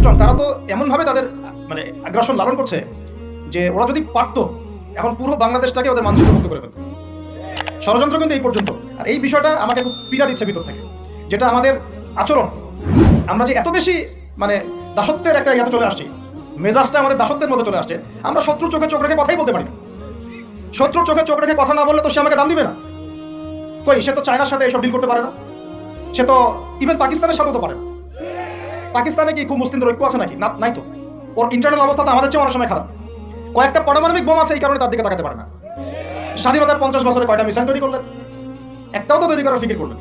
Strong তারা তো এমনভাবে তাদের মানে আগ্রাসন লালন করছে যে ওরা যদি পারতো, এখন পুরো বাংলাদেশটাকে ওদের মানচিত্র মুক্ত করে ফেলতো। ষড়যন্ত্র কিন্তু এই পর্যন্ত। আর এই বিষয়টা আমাকে খুব পীড়া দিচ্ছে ভিতর থেকে, যেটা আমাদের আচরণ। আমরা যে এত বেশি মানে দাসত্বের একটা ইয়াতে চলে আসছি, মেজাজটা আমাদের দাসত্বের মধ্যে চলে আসছে, আমরা শত্রু চোখে চোখ রেখে কথাই বলতে পারি না। শত্রু চোখে চোখ রেখে কথা না বললে তো সে আমাকে দাম দিবে না। কই, সে তো চায়নার সাথে এসব ডিল করতে পারে না। সে তো ইভেন পাকিস্তানের সাথেও তো পারে না। পাকিস্তানে কি খুব মুসলিমদের ঐক্য আছে নাকি? না, নাই তো। ওর ইন্টারনাল অবস্থা তো আমাদের চেয়ে অনেক সময় খারাপ। কয়েকটা পারমাণবিক বোম আছে এই কারণে তার দিকে তাকাতে পারে না। স্বাধীনতার পঞ্চাশ বছরে কয়টা মিসাইল তৈরি করলেন? একটাও তো তৈরি করার ফিকির করলেন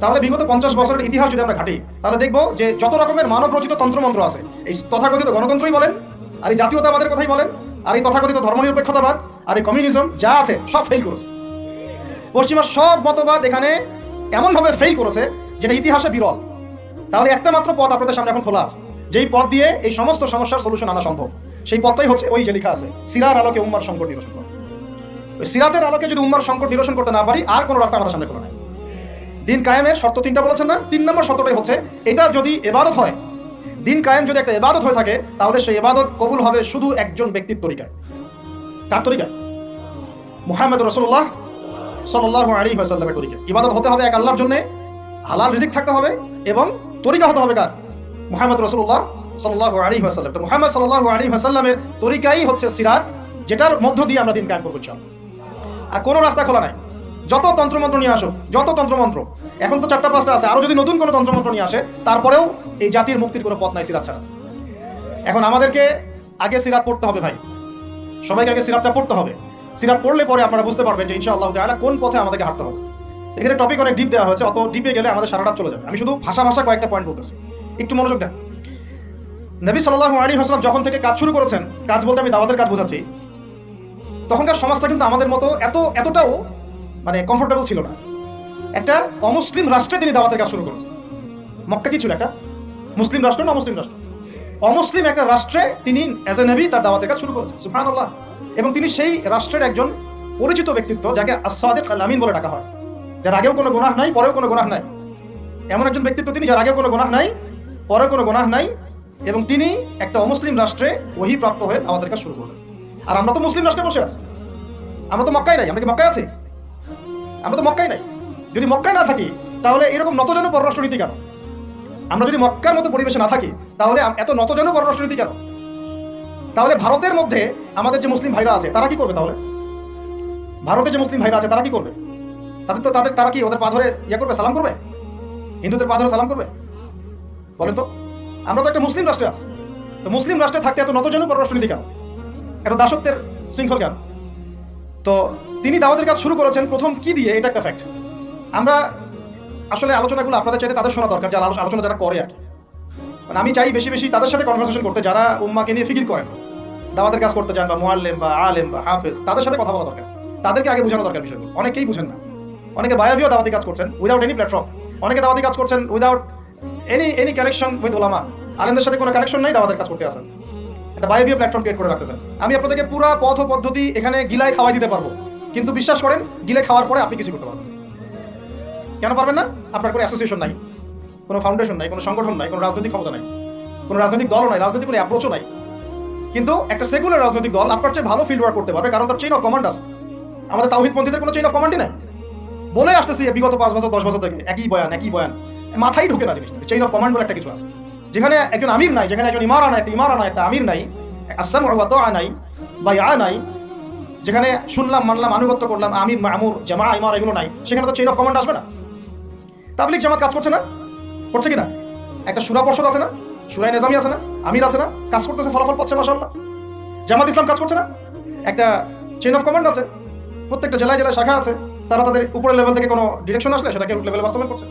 তাহলে বিগত পঞ্চাশ বছরের ইতিহাস যদি আমরা ঘাটি, তাহলে দেখব যে যত রকমের মানব রচিত তন্ত্রমন্ত্র আছে, এই তথাকথিত গণতন্ত্রই বলেন, আর এই জাতীয়তাবাদের কথাই বলেন, আর এই তথাকথিত ধর্মনিরপেক্ষতাবাদ, আর এই কমিউনিজম যা আছে সব ফেল করেছে। পশ্চিমা সব মতবাদ এখানে এমনভাবে ফেল করেছে যেটা ইতিহাসে বিরল। তাহলে একটা মাত্র পথ আপনাদের সামনে এখন খোলা আছে। যেই পথ দিয়ে এই সমস্ত সমস্যার সলিউশন আনা সম্ভব। সেই পথটাই হচ্ছে ওই যে লেখা আছে, সিরার আলোকে উম্মার সংকট নিরসন করা। ওই সিরাতের আলোকে যদি উম্মার সংকট নিরসন করতে না পারি, আর কোনো রাস্তা আমাদের সামনে খোলা নাই। দিন কায়েমের শর্ত তিনটা বলেছেন না? তিন নম্বর শর্তটাই হচ্ছে, এটা যদি এবাদত হয়, দিন কায়েম যদি একটা এবাদত হয়ে থাকে, তাহলে সেই এবাদত কবুল হবে শুধু একজন ব্যক্তির তরিকায়। কার তরিকায়? মুহাম্মদ রসুল্লাহ সাল্লাহ আলী হাসাল্লামের তরিকা ইবাদত হতে হবে এক আল্লাহর জন্য, হালাল রিজিক থাকতে হবে এবং তরিকা হতে হবে কার? মুহাম্মদ রসুল্লাহ সাল্লাহ আলী হাসাল্লাম তো মুহাম্মদ সাল্লাহ আলী হাসাল্লামের তরিকাই হচ্ছে সিরাত, যেটার মধ্য দিয়ে আমরা দিন কায়েম করব। আর কোনো রাস্তা খোলা নাই। যত তন্ত্রমন্ত্র নিয়ে আসো যত তন্ত্রমন্ত্র। এখন তো চারটা পাঁচটা আছে, আরও যদি নতুন কোনো তন্ত্রমন্ত্র নিয়ে আসে, তারপরেও এই জাতির মুক্তির কোনো পথ নাই সিরাত ছাড়া। এখন আমাদেরকে আগে সিরাত পড়তে হবে ভাই। সবাইকে আগে সিরাতটা পড়তে হবে। সিরাত পড়লে পরে আপনারা বুঝতে পারবেন যে ইনশাআল্লাহ তাআলা কোন পথে আমাদেরকে হাঁটতে হবে। এখানে টপিক অনেক ডিপ দেওয়া হয়েছে, অত ডিপে গেলে আমাদের সারাটা চলে যাবে। আমি শুধু ভাষা ভাষা কয়েকটা পয়েন্ট বলতেছি। একটু মনোযোগ দেন। নবী সাল্লাল্লাহু আলাইহি হাসলাম যখন থেকে কাজ শুরু করেছেন, কাজ বলতে আমি দাওয়াতের কাজ বোঝাচ্ছি, তখনকার সমাজটা কিন্তু আমাদের মতো এত, এতটাও মানে কমফোর্টেবল ছিল না। একটা অমুসলিম রাষ্ট্রে তিনি দাওয়াতের কাজ শুরু করেছেন। মক্কা কি ছিল একটা? মুসলিম রাষ্ট্র না মুসলিম রাষ্ট্র? অমুসলিম একটা রাষ্ট্রে তিনি অ্যাজ এ নেভি তার দাওয়াতের কাজ শুরু করেছেন সুফানুল্লাহ এবং তিনি সেই রাষ্ট্রের একজন পরিচিত ব্যক্তিত্ব, যাকে আসাদেক আল আমিন বলে ডাকা হয়। যার আগেও কোনো গুনাহ নাই, পরেও কোনো গুনাহ নাই। এমন একজন ব্যক্তিত্ব তিনি যার আগেও কোনো গুনাহ নাই, পরেও কোনো গুনাহ নাই, এবং তিনি একটা অমুসলিম রাষ্ট্রে ওহি প্রাপ্ত হয়ে দাওয়াতের কাজ শুরু করলেন। আর আমরা তো মুসলিম রাষ্ট্রে বসে আছি। আমরা তো মক্কায় নাই, আমরা কি মক্কায় আছি? আমরা তো মক্কায় নাই। যদি মক্কায় না থাকি, তাহলে এরকম নতজন পররাষ্ট্রনীতি কেন? আমরা যদি মক্কার মতো পরিবেশে না থাকি, তাহলে এত নতজন পররাষ্ট্রনীতি কেন? তাহলে ভারতের মধ্যে আমাদের যে মুসলিম ভাইরা আছে, তারা কি করবে তাহলে? ভারতে যে মুসলিম ভাইরা আছে, তারা কি করবে? তাদের তো তাদের, তারা কি ওদের পা ধরে ইয়ে করবে, সালাম করবে? হিন্দুদের পা ধরে সালাম করবে? বলেন তো, আমরা তো একটা মুসলিম রাষ্ট্রে আছি। তো মুসলিম রাষ্ট্রে থাকতে এত নতজন পররাষ্ট্রনীতি কেন? এত দাসত্বের শৃঙ্খল কেন? তো তিনি দাওয়াতের কাজ শুরু করেছেন, প্রথম কি দিয়ে? এটা একটা ফ্যাক্ট আমরা আসলে আলোচনাগুলো আপনাদের চাইতে তাদের শোনা দরকার, যারা আলোচনা যারা করে আর। মানে আমি চাই বেশি বেশি তাদের সাথে কনভারসেশন করতে, যারা উম্মাকে নিয়ে ফিকির করেন। দাওয়াতের কাজ করতে চান বা মোয়াল্লেম বা আলেম বা হাফেজ, তাদের সাথে কথা বলা দরকার। তাদেরকে আগে বোঝানো দরকার বিষয়গুলো। অনেকেই বুঝেন না। অনেকে বায়াবিও দাওয়াতি কাজ করছেন উইদাউট এনি প্ল্যাটফর্ম অনেকে দাওয়াতি কাজ করছেন without any any connection with ওলামা আলেমদের সাথে কোনো কানেকশন নেই দাওয়াতের কাজ করতে আসেন একটা বায়বীয় প্ল্যাটফর্ম ক্রিয়েট করে রাখতেছেন। আমি আপনাদেরকে পুরো পথ পদ্ধতি এখানে গিলায় খাওয়াই দিতে পারব। কিন্তু বিশ্বাস করেন, গিলে খাওয়ার পরে আপনি কিছু করতে পারবেন কেন পারবেন না? আপনার কোনো অ্যাসোসিয়েশন নাই। কোনো ফাউন্ডেশন নাই, কোনো সংগঠন নাই, কোনো রাজনৈতিক ক্ষমতা নাই। কোনো রাজনৈতিক দলও নাই, রাজনৈতিক কোনো অ্যাপ্রোচও নাই। কিন্তু একটা সেকুলার রাজনৈতিক দল আপনার চেয়ে ভালো ফিল্ড ওয়ার্ক করতে পারবে, কারণ তার চেইন অফ কমান্ড আছে। আমাদের তাওহিদপন্থীদের কোনো চেইন অফ কমান্ডই নাই। বলে আসতেছি বিগত পাঁচ বছর, দশ বছর থেকে। একই বয়ান একই বয়ান। মাথায় ঢুকে না জিনিসটা। চেইন অফ কমান্ড বলে একটা কিছু আছে। যেখানে একজন আমির নাই, যেখানে একজন ইমারা নাই, একটা ইমারা নাই, একটা আমির নাই আসাম নাই বা ইয়া নাই, যেখানে শুনলাম, মানলাম, আনুগত্য করলাম, আমির, মামুর জামা ইমার এগুলো নাই, সেখানে তো চেইন অফ কমান্ড আসবে না? তাবলিক জামাত কাজ করছে না? করছে কি না একটা সুরা পর্ষদ আছে না? সুরাই নেজামি আছে না? আমির আছে না? কাজ করতেছে, ফলাফল পাচ্ছে মাসাল্লাহ জামাত ইসলাম কাজ করছে না? একটা চেইন অফ কমান্ড আছে। প্রত্যেকটা জেলায় জেলায় শাখা আছে। তারা তাদের উপরের লেভেল থেকে কোনো ডিরেকশন আসলে সেটাকে রুট লেভেলে বাস্তবায়ন করছে।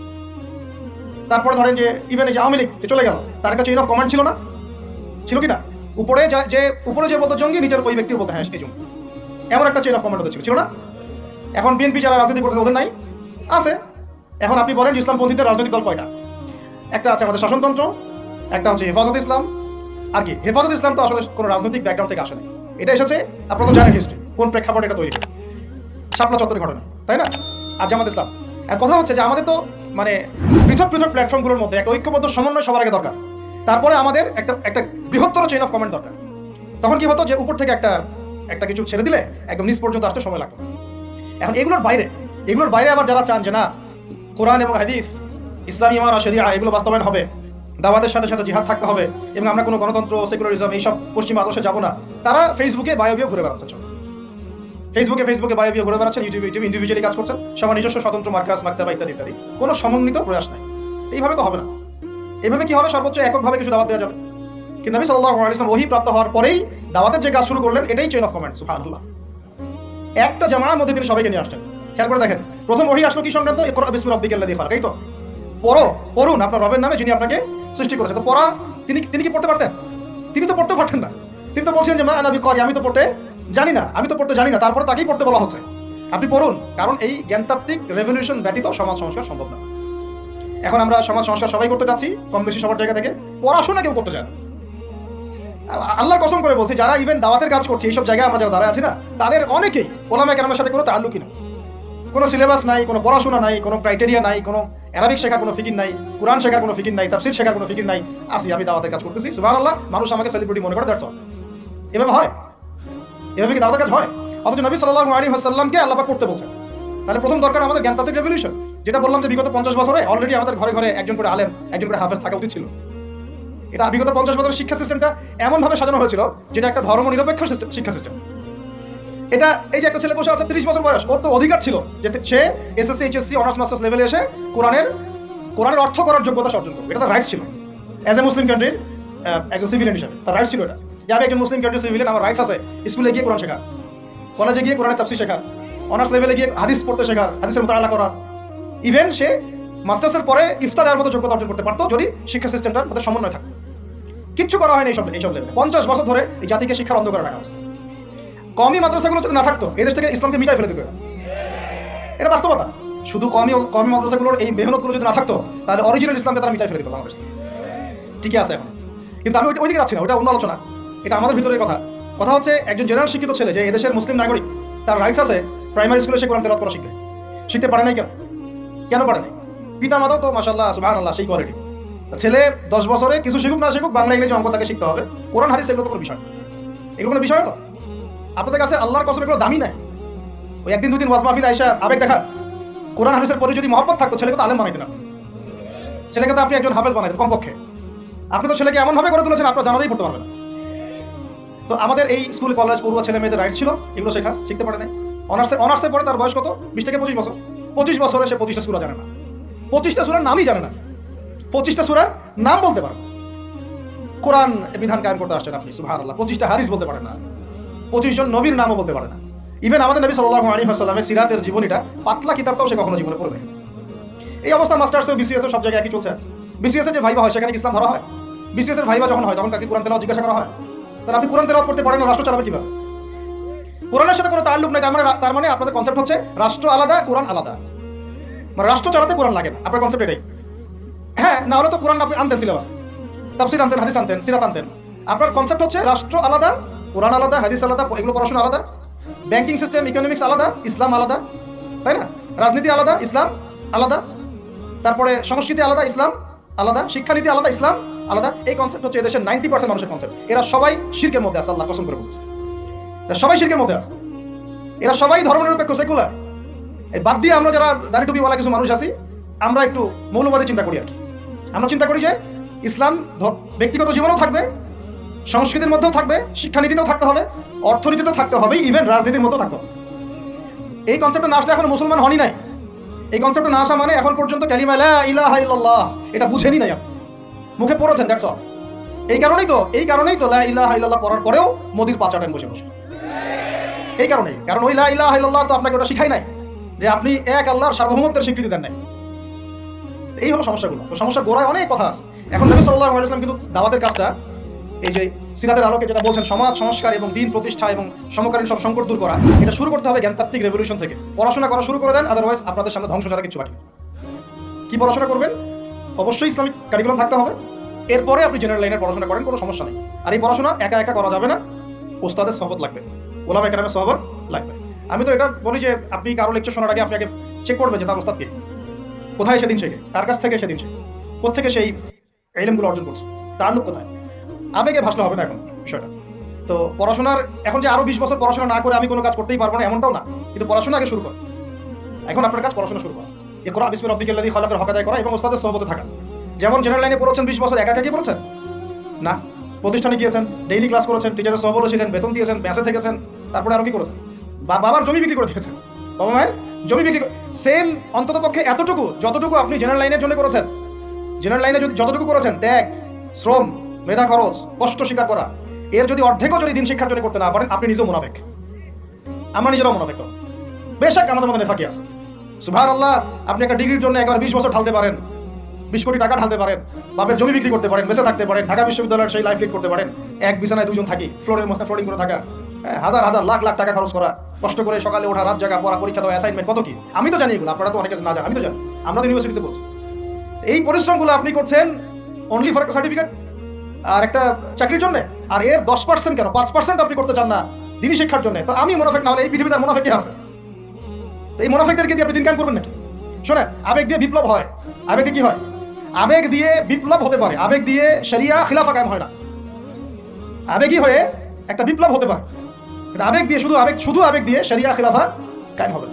তারপরে ধরেন যে ইভেন যে আওয়ামী লীগ চলে গেল, তার একটা চেইন অফ কমান্ড ছিল না? ছিল কি না? উপরে যা- উপরে যে বলতো জঙ্গি, নিচের ওই ব্যক্তির বলতো হ্যাঁ সেই জঙ্গি এমন একটা চেইন অফ কমান্ড ছিল ছিল না? এখন বিএনপি যারা রাজনীতি করতেছে, ওদের নাই? আছে। এখন আপনি বলেন ইসলামপন্থীদের রাজনৈতিক দল কয়টা? একটা আছে আমাদের শাসনতন্ত্র, একটা হচ্ছে হেফাজত ইসলাম। আর কি? হেফাজত ইসলাম তো আসলে কোনো রাজনৈতিক ব্যাকগ্রাউন্ড থেকে আসে না এটা এসেছে, আপনারা তো জানেন হিস্ট্রি কোন প্রেক্ষাপটে এটা তৈরি হয়। শাপলা চত্বরের ঘটনা, তাই না? আর জামাত ইসলাম। আর কথা হচ্ছে যে আমাদের তো মানে পৃথক পৃথক প্ল্যাটফর্মগুলোর মধ্যে একটা ঐক্যবদ্ধ সমন্বয় সবার আগে দরকার। তারপরে আমাদের একটা একটা বৃহত্তর চেইন অফ কমেন্ট দরকার। তখন কি হতো যে উপর থেকে একটা একটা কিছু ছেড়ে দিলে একদম নিচ পর্যন্ত আসতে সময় লাগতো। এখন এগুলোর বাইরে এগুলোর বাইরে আবার যারা চান যে না, কোরআন এবং হাদিস, ইসলামী ইমান শরিয়া, এগুলো বাস্তবায়ন হবে, দাওয়াতের সাথে সাথে জিহাদ থাকতে হবে, এবং আমরা কোনো গণতন্ত্র সেকুলারিজম এইসব পশ্চিম আদর্শে যাব না, তারা ফেসবুকে বায়োবিও ঘুরে বেড়াচ্ছেন সব। ফেসবুকে ফেসবুকে বায়োবিও ঘুরে বেড়াচ্ছেন ইউটিউবে ইউটিউবে ইন্ডিভিজুয়ালি কাজ করছেন, সবার নিজস্ব স্বতন্ত্র মার্কাস মাক্তাবা ইত্যাদি ইত্যাদি। কোনো সমন্বিত প্রয়াস নাই। এইভাবে তো হবে না। এইভাবে কি হবে? সর্বোচ্চ এককভাবে কিছু দাওয়াত দেওয়া যাবে। কিন্তু নবী সাল্লাল্লাহু আলাইহি ওয়াসাল্লাম ওহী প্রাপ্ত হওয়ার পরেই দাওয়াতের যে কাজ শুরু করলেন, এটাই চেইন অফ কমান্ড সুবহানাল্লাহ। একটা জামার মধ্যে তিনি সবাইকে নিয়ে আসছেন। খেয়াল করে দেখেন, প্রথম ওহী আসলো কি সংক্রান্ত? ইকরা বিসমি রাব্বিকাল্লাযী খালাক, এই তো। পড়ো, পড়ুন, আপনার রবের নামে যিনি আপনাকে সৃষ্টি করেছেন। তো পড়া, তিনি তিনি কি পড়তে পারতেন? তিনি তো পড়তে পারতেন না। তিনি তো বলছেন যে, মা নবী করি আমি তো পড়তে জানি না, আমি তো পড়তে জানি না, তারপরে তাকেই পড়তে বলা হচ্ছে। আপনি পড়ুন, কারণ এই জ্ঞানতাত্ত্বিক রেভলিউশন ব্যতীত সমাজ সংস্কার সম্ভব না। এখন আমরা সমাজ সংস্কার সবাই করতে চাচ্ছি, কম বেশি সবার জায়গা থেকে। পড়াশোনা কেউ করতে চায় না। আ- আল্লাহর কসম করে বলছি, যারা ইভেন দাওয়াতের কাজ করছে, এইসব জায়গায় আমরা যারা দাঁড়ায় আছি না, তাদের অনেকেই ওলামা কেরামের সাথে কোনো তাল্লুকি নেই। কোনো সিলেবাস নাই, কোনো পড়াশোনা নাই, কোনো ক্রাইটেরিয়া নাই, কোনো অ্যারাবিক শেখার কোনো ফিকির নাই কোরআন শেখার কোনো ফিকির নাই, তাফসির শেখার কোনো ফিকির নাই। আসি, আমি দাওয়াতের কাজ করতেছি। সুবহানাল্লাহ, মানুষ আমাকে সেলিব্রিটি মনে করে দ্যাটস এভাবে হয়? এভাবে কি দাওয়াতের কাজ হয়? অথচ নবী সাল্লাল্লাহু আলাইহি ওয়াসাল্লামকে আল্লাহ করতে বলছেন। তাহলে প্রথম দরকার আমাদের জ্ঞানতাত্ত্বিক রেভলিউশন যেটা বললাম যে বিগত পঞ্চাশ বছরে অলরেডি আমাদের ঘরে ঘরে একজন করে আলেম, একজন করে হাফেজ থাকা উচিত ছিল। এটা বিগত পঞ্চাশ বছরের শিক্ষা সিস্টেমটা এমনভাবে সাজানো হয়েছিল যেটা একটা ধর্ম নিরপেক্ষ সিস্টেম- শিক্ষা সিস্টেম এটা এই যে একটা ছেলে বসে আছে, তিরিশ বছর বয়স, ওর তো অধিকার ছিল যে সে এসএসসি এইচএসসি অনার্স মাস্টার্স লেভেলে এসে কোরআনের কোরআনের অর্থ করার যোগ্যতা অর্জন করবে। এটা তার রাইটস ছিল। অ্যাজ এ মুসলিম কান্ট্রির একজন সিভিলিয়ান হিসাবে, তার রাইটস ছিল এটা। যে আমি একজন মুসলিম কান্ট্রির সিভিলিয়ান আমার রাইটস আছে। স্কুলে গিয়ে কোরআন শেখা। কলেজে গিয়ে কোরআনের তাফসির শেখা। অনার্স লেভেলে গিয়ে হাদিস পড়তে শেখার হাদিসের মোতাবেলা করা। ইভেন সে মাস্টার্সের পরে ইফতা দেওয়ার মতো যোগ্যতা অর্জন করতে পারতো যদি শিক্ষা সিস্টেমটার মধ্যে সমন্বয় থাকতো। কিচ্ছু করা হয়নি এইসব এইসব লেভেলে পঞ্চাশ বছর ধরে এই জাতিকে শিক্ষার অন্ধকারে রাখা হয়েছে। কমই মাদ্রাসাগুলো যদি না থাকতো, এই দেশ থেকে ইসলামকে মিটাই ফেলে দিত এটা বাস্তবতা। শুধু কমই কমই মাদ্রাসাগুলোর এই মেহনতগুলো যদি না থাকতো, তাহলে অরিজিনাল ইসলামকে তারা মিটাই ফেলে দিত বাংলাদেশ। ঠিকই আছে এখন। কিন্তু আমি ওই- ওইদিকে যাচ্ছি না ওটা অন্য আলোচনা। এটা আমাদের ভিতরের কথা। কথা হচ্ছে, একজন জেনারেল শিক্ষিত ছেলে যে এদেশের মুসলিম নাগরিক, তার রাইটস আছে প্রাইমারি স্কুলে সে কোরআন তেলাওয়াত করা শিখবে। শিখতে পারে নাই কেন? কেন পারে নাই? পিতা মাতাও তো মাসাল্লাহ সুবাহ আল্লাহ সেই কোয়ালিটি ছেলে দশ বছরে কিছু শিখুক, না শিখুক, বাংলা, ইংরেজি অঙ্ক তাকে শিখতে হবে। কোরআন, হাদিস, এগুলো তো কোনো বিষয় এগুলো কোনো বিষয় হলো? আপনাদের কাছে আল্লাহর কসম, এগুলো দামি নাই। ওই একদিন, দুদিন ওয়াজ মাহফিল আইসা আবেগ দেখা কোরআন, হাদিসের পরে যদি মহব্বত থাকতো, ছেলেকে তো আলেম বানাইতেন আপনি ছেলেকে তো আপনি একজন হাফেজ বানাইতেন, কমপক্ষে। আপনি তো ছেলেকে এমনভাবে করে তুলেছেন, আপনার জানাতেই পড়তে পারবেন না। তো আমাদের এই স্কুল, কলেজ, পড়ুয়া, ছেলে মেয়েদের রাইটস ছিল, এগুলো শেখা, শিখতে পারে নাই। অনার্সে অনার্সে পড়ে তার বয়স কত? বিশ থেকে পঁচিশ বছর। পঁচিশ বছরে সে পঁচিশটা সুরা জানে না। পঁচিশটা সুরার নামই জানে না। পঁচিশটা সুরার নাম বলতে পারে। কোরআন বিধান কায়েম করতে আসছেন আপনি সুহার আল্লাহ পঁচিশটা হাদিস বলতে পারেন না। পঁচিশ জন নবীর নামও বলতে পারে না। ইভেন আমাদের নবী সাল্লাল্লাহু আলাইহি ওয়াসাল্লামের সিরাতের জীবনীটা পাতলা কিতাবটাও সে কখনো জীবনে পড়ে দেখে এই অবস্থা মাস্টার্স বিসিএস সব জায়গায় একই চলছে। বিসিএস যে ভাইবা হয়, সেখানে ইসলাম ধরা হয়? বিসিএস এর ভাইবা যখন হয়, তখন তাকে কোরআন তেলাওয়াত জিজ্ঞাসা করা হয়। তাহলে আপনি কোরআন তেলাওয়াত করতে পারেন রাষ্ট্র চালাবে কীভাবে? কোরআনের সাথে কোনো তাল্লুক নেই, তার মানে তার মানে আপনাদের কনসেপ্ট হচ্ছে রাষ্ট্র আলাদা, কোরআন আলাদা। মানে রাষ্ট্র চালাতে কোরআন লাগে না, আপনার কনসেপ্ট এটাই। হ্যাঁ না হলে তো কোরআন আপনি আনতেন, সিলেবাস। তাফসির আনতেন, হাদিস আনতেন, সিরাত আনতেন। আপনার কনসেপ্ট হচ্ছে রাষ্ট্র আলাদা, কোরআন আলাদা, হাদিস আলাদা, এগুলো পড়াশোনা আলাদা। ব্যাংকিং সিস্টেম ইকোনমিক্স আলাদা, ইসলাম আলাদা, তাই না? রাজনীতি আলাদা, ইসলাম আলাদা। তারপরে সংস্কৃতি আলাদা, ইসলাম আলাদা, শিক্ষানীতি আলাদা, ইসলাম আলাদা। এই কনসেপ্ট হচ্ছে এদেশের নাইনটি পার্সেন্ট মানুষের কনসেপ্ট এরা সবাই শির্কের মধ্যে আছে, আল্লাহ কসম করে বলছে এরা সবাই শির্কের মধ্যে আছে। এরা সবাই ধর্মনিরপেক্ষ সেকুলার বাদ দিয়ে আমরা যারা দাড়ি টুপিওয়ালা কিছু মানুষ আছি, আমরা একটু মৌলবাদী চিন্তা করি আর কি। আমরা চিন্তা করি যে, ইসলাম ব্যক্তিগত জীবনেও থাকবে, সংস্কৃতির মধ্যেও থাকবে, শিক্ষানীতিতেও থাকতে হবে, অর্থনীতিতেও থাকতে হবে ইভেন রাজনীতির মধ্যেও থাকতে হবে। এই কনসেপ্টটা না আসলে এখন মুসলমান হনই নাই। এই কনসেপ্টে না আসা মানে এখন পর্যন্ত ক্যালিমা ইলাহা ইল্লাল্লাহ। এটা বুঝেনি নাই আপনি। মুখে পড়েছেন দ্যাটস অল এই কারণেই তো, এই কারণেই তো লা ইলাহা ইল্লাল্লাহ পড়ার পরেও মোদির পাচাটেন বসে বসে। এই কারণেই। কারণ ওই লা ইলাহা ইল্লাল্লাহ তো আপনাকে ওটা শিখাই নাই, যে আপনি এক আল্লাহর সার্বভৌমত্বের স্বীকৃতি দেন নাই। এই হলো সমস্যাগুলো। তো সমস্যার গোড়ায় অনেক কথা আছে। এখন নবী সাল্লাল্লাহু আলাইহি ওয়াসাল্লাম কিন্তু দাওয়াতের কাজটা, এই যে সিরাতের আলোকে যেটা বলছেন, সমাজ, সংস্কার এবং দিন প্রতিষ্ঠা এবং সমকালীন সব সংকট দূর করা, এটা শুরু করতে হবে জ্ঞানতাত্ত্বিক রেভলিউশন থেকে। পড়াশোনা করা শুরু করে দেন আদারওয়াইজ আপনাদের সামনে ধ্বংস ছাড়া কিছু বাকি। কি পড়াশোনা করবেন? অবশ্যই ইসলামিক কারিকুলাম থাকতে হবে। এরপরে আপনি জেনারেল লাইনের পড়াশোনা করেন, কোনো সমস্যা নেই। আর এই পড়াশোনা একা একা করা যাবে না। ওস্তাদের সহবত লাগবে। ওলাম একরামের সহবত লাগবে। আমি তো এটা বলি যে, আপনি কারও লেকচার শোনার আগে আপনি আগে চেক করবেন যে তার ওস্তাদকে কোথায় সেদিন শেখে তার কাছ থেকে সেদিন শেখে কোথেকে সেই এলিমগুলো অর্জন করছে? তাল্লুক কোথায়? আবেগে ভাসলে হবে না এখন বিষয়টা। তো পড়াশোনার, এখন যে আরও বিশ বছর পড়াশোনা না করে আমি কোনো কাজ করতেই পারব না, এমনটাও না। কিন্তু পড়াশোনা আগে শুরু করো। এখন আপনার কাজ পড়াশোনা শুরু করা। এ করা বিসমির রব্বিকাল্লাযী খালাকের হক আদায় করা এবং ওস্তাদের সহবতে থাকা। যেমন জেনারেল লাইনে পড়েছেন বিশ বছর, একা একাকি পড়েছেন? না। প্রতিষ্ঠানে গিয়েছেন ডেইলি ক্লাস করেছেন টিচারের সহবত ছিলেন, বেতন দিয়েছেন, ব্যাসে থেকেছেন, তারপরে আরও কি করেছেন? বা বাবার জমি বিক্রি করে দিয়েছেন। বাবা মায়ের জমি বিক্রি সেম অন্তত পক্ষে এতটুকু, যতটুকু আপনি জেনারেল লাইনের জন্য করেছেন। জেনারেল লাইনে যদি যতটুকু করেছেন, ত্যাগ, শ্রম মেধা খরচ কষ্ট স্বীকার করা এর যদি অর্ধেকও যদি দিন শিক্ষার জন্য করতে না পারেন আপনি নিজেও মুনাফেক। আমার নিজেরও মুনাফেক তো। বেশক আমাদের মধ্যে নেফাকি আছে। সুভার আল্লাহ আপনি একটা ডিগ্রির জন্য একবার বিশ বছর ঢালতে পারেন বিশ কোটি টাকা ঢালতে পারেন বাপের জমি বিক্রি করতে পারেন বেঁচে থাকতে পারেন ঢাকা বিশ্ববিদ্যালয়ের সেই লাইফ লিড করতে পারেন এক বিছানায় দুজন থাকি ফ্লোরের মধ্যে ফ্লোরিং করে থাকা হ্যাঁ, হাজার হাজার লাখ লাখ টাকা খরচ করা কষ্ট করে সকালে ওঠা রাত জায়গা পড়া পরীক্ষা দেওয়া অ্যাসাইনমেন্ট কত কি? আমি তো জানি এগুলো আপনারা তো অনেকে না জানেন আমি তো জানি। আমরা তো ইউনিভার্সিটিতে বলছি এই পরিশ্রমগুলো আপনি করছেন অনলি ফর সার্টিফিকেট আর একটা চাকরির জন্য? আর এর দশ পার্সেন্ট কেন? পাঁচ পার্সেন্ট আপনি করতে চান না দিনই শিক্ষার জন্য। তো আমি মোনাফেক না হলে এই পৃথিবীতে মোনাফেক আছে? এই মোনাফেকদেরকে দিয়ে আপনি দিন কাম করবেন নাকি? শোনেন, আবেগ দিয়ে বিপ্লব হয়। আবেগে কি হয়? আবেগ দিয়ে বিপ্লব হতে পারে। আবেগ দিয়ে শরিয়া খিলাফা কায়েম হয় না। আবেগই হয়ে একটা বিপ্লব হতে পারে। আবেগ দিয়ে শুধু আবেগ শুধু আবেগ দিয়ে শরিয়া খিলাফা কায়েম হবে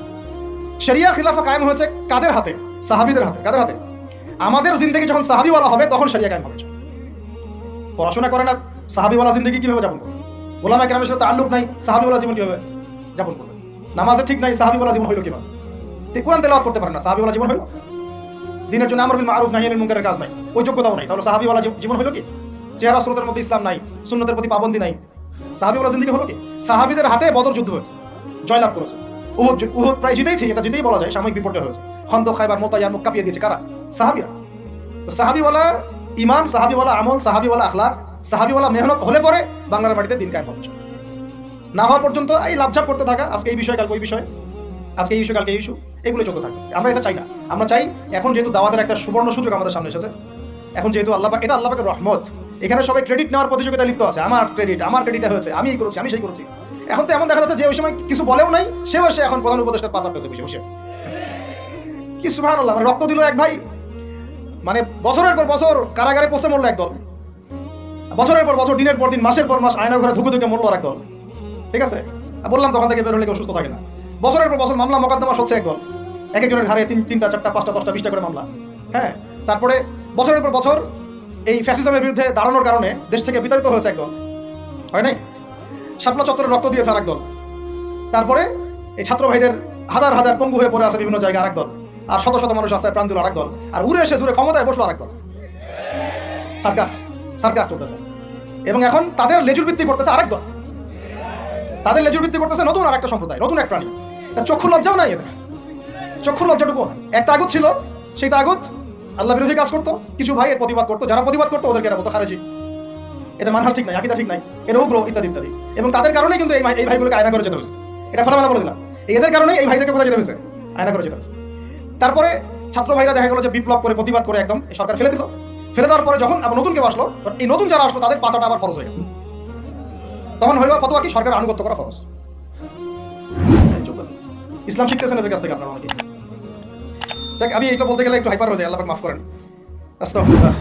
শরিয়া খিলাফা কায়েম হয়েছে কাদের হাতে? সাহাবিদের হাতে। কাদের হাতে? আমাদের জিন্দগি যখন সাহাবিওয়ালা হবে, তখন শরিয়া কায়েম হবে। পড়াশোনা করে না, সাহাবিওয়ালা জিন্দগি কীভাবে যাপন করবে? ওলামা গ্রামের সাথে তাল্লুক নাই, সাহাবিওয়ালা জীবন কীভাবে যাপন করবে? নামাজে ঠিক নাই, সাহাবিওয়ালা জীবন হইল কীভাবে? তে কোরআন তেলাওয়াত করতে পারে না, সাহাবিওয়ালা জীবন হইল? দিনের জন্য আমার বিল মারুফ নাহিয়ানিল মুনকারের কাজ নাই, ওই যোগ্যতাও নাই, তাহলে সাহাবিওয়ালা জীব- জীবন হইল কি? চেহারা, স্রোতের মধ্যে ইসলাম নাই, সুন্নতের প্রতি পাবন্দি নাই, সাহাবিওয়ালা জিন্দগি হলো কি? সাহাবিদের হাতে বদর যুদ্ধ হয়েছে, জয়লাভ করেছে, উহুদ উহুদ প্রায় জিতেইছে, এটা জিতেই বলা যায়, সাময়িক বিপর্যয় হয়েছে খন্দ খাইবার মোতায়ার মুখ কাঁপিয়ে দিয়েছে কারা? সাহাবিরা। তো সাহাবিওয়ালা ইমান সাহাবিওয়ালা আমল, সাহাবিওয়ালা আখলাক, সাহাবিওয়ালা মেহনত হলে পরে বাংলার বাড়িতে দিন কায়েম হচ্ছে। না হওয়া পর্যন্ত এই লাভঝাপ করতে থাকা, আজকে এই বিষয়, কালকে ওই বিষয়, আজকে এই ইস্যু, কালকে এই ইস্যু এগুলো চলতে থাকে। আমরা এটা চাই না। আমরা চাই, এখন যেহেতু দাওয়াতের একটা সুবর্ণ সুযোগ আমাদের সামনে এসেছে, এখন যেহেতু আল্লাহ এটা আল্লাহ পাকের রহমত। এখানে সবাই ক্রেডিট নেওয়ার প্রতিযোগিতা লিপ্ত আছে। আমার ক্রেডিট আমার ক্রেডিট হয়েছে, আমি এই করেছি, আমি সেই করেছি। এখন তো এমন দেখা যাচ্ছে যে ওই সময় কিছু বলেও নাই, সেও এসে এখন প্রধান উপদেষ্টার পাশ আসতেছে বসে বসে। কি সুভান আল্লাহ মানে রক্ত দিল এক ভাই মানে বছরের পর বছর কারাগারে পচে মরলো একদল। বছরের পর বছর, দিনের পর দিন, মাসের পর মাস আয়না ঘরে ধুকে ধুকে মরলো আর একদল। ঠিক আছে? আর বললাম তখন থেকে বেরোলে কেউ সুস্থ থাকে না। বছরের পর বছর মামলা মোকদ্দমা হচ্ছে একদল। এক একজনের ঘাড়ে তিন তিনটা, চারটা, পাঁচটা, দশটা, বিশটা করে মামলা। হ্যাঁ? তারপরে বছরের পর বছর এই ফ্যাসিজমের বিরুদ্ধে দাঁড়ানোর কারণে দেশ থেকে বিতাড়িত হয়েছে একদল। হয় নাই? শাপলা চত্বরে রক্ত দিয়েছে আর একদল তারপরে এই ছাত্র ভাইদের হাজার হাজার পঙ্গু হয়ে পড়ে আছে বিভিন্ন জায়গায় আরেক দল। আর শত শত মানুষ আছে প্রাণ দিল আরেক দল। আর উড়ে এসে জুড়ে ক্ষমতায় বসল আরেক দল। সার্কাস সার্কাস চলতেছে এবং এখন তাদের লেজুর ভিত্তি করতেছে আরেক দল। তাদের লেজুর ভিত্তি করতেছে নতুন আর একটা সম্প্রদায়, নতুন এক প্রাণী। তার চক্ষু লজ্জাও নাই এদের। চক্ষু লজ্জাটুকু এক তাগুত ছিল, সেই তাগুত আল্লাহ বিরোধী কাজ করতো, কিছু ভাই এর প্রতিবাদ করতো, যারা প্রতিবাদ করতো ওদেরকে এরা বলতো খারেজি। এদের মানহাস ঠিক নাই, আকিদা ঠিক নাই, এর উগ্র ইত্যাদি ইত্যাদি। এবং তাদের কারণেই কিন্তু এই ভাইগুলোকে আয়না করে যেতে হয়েছে। এটা খোলামেলা বলে দিলাম। এদের কারণে এই ভাইদেরকে কোথায় যেতে হয়েছে? আয়না করে যেতে হয়েছে। তারপরে ছাত্র ভাইরা দেখা গেল যে বিপ্লব করে প্রতিবাদ করে একদম সরকার ফেলে দিল। ফেলে দেওয়ার পরে যখন আবার নতুন কেউ আসলো এই নতুন যারা আসলো, তাদের পাতাটা আবার ফরজ হয়ে গেল। তখন হইল ফতোয়া কি? সরকার আনুগত্য করা ফরজ। ইসলাম শিখতেছেন এদের কাছ থেকে আপনারা অনেকে যাক, আমি এইটা বলতে গেলে একটু হাইপার হয়ে যায় আল্লাহ মাফ করেন। আস্তাগফিরুল্লাহ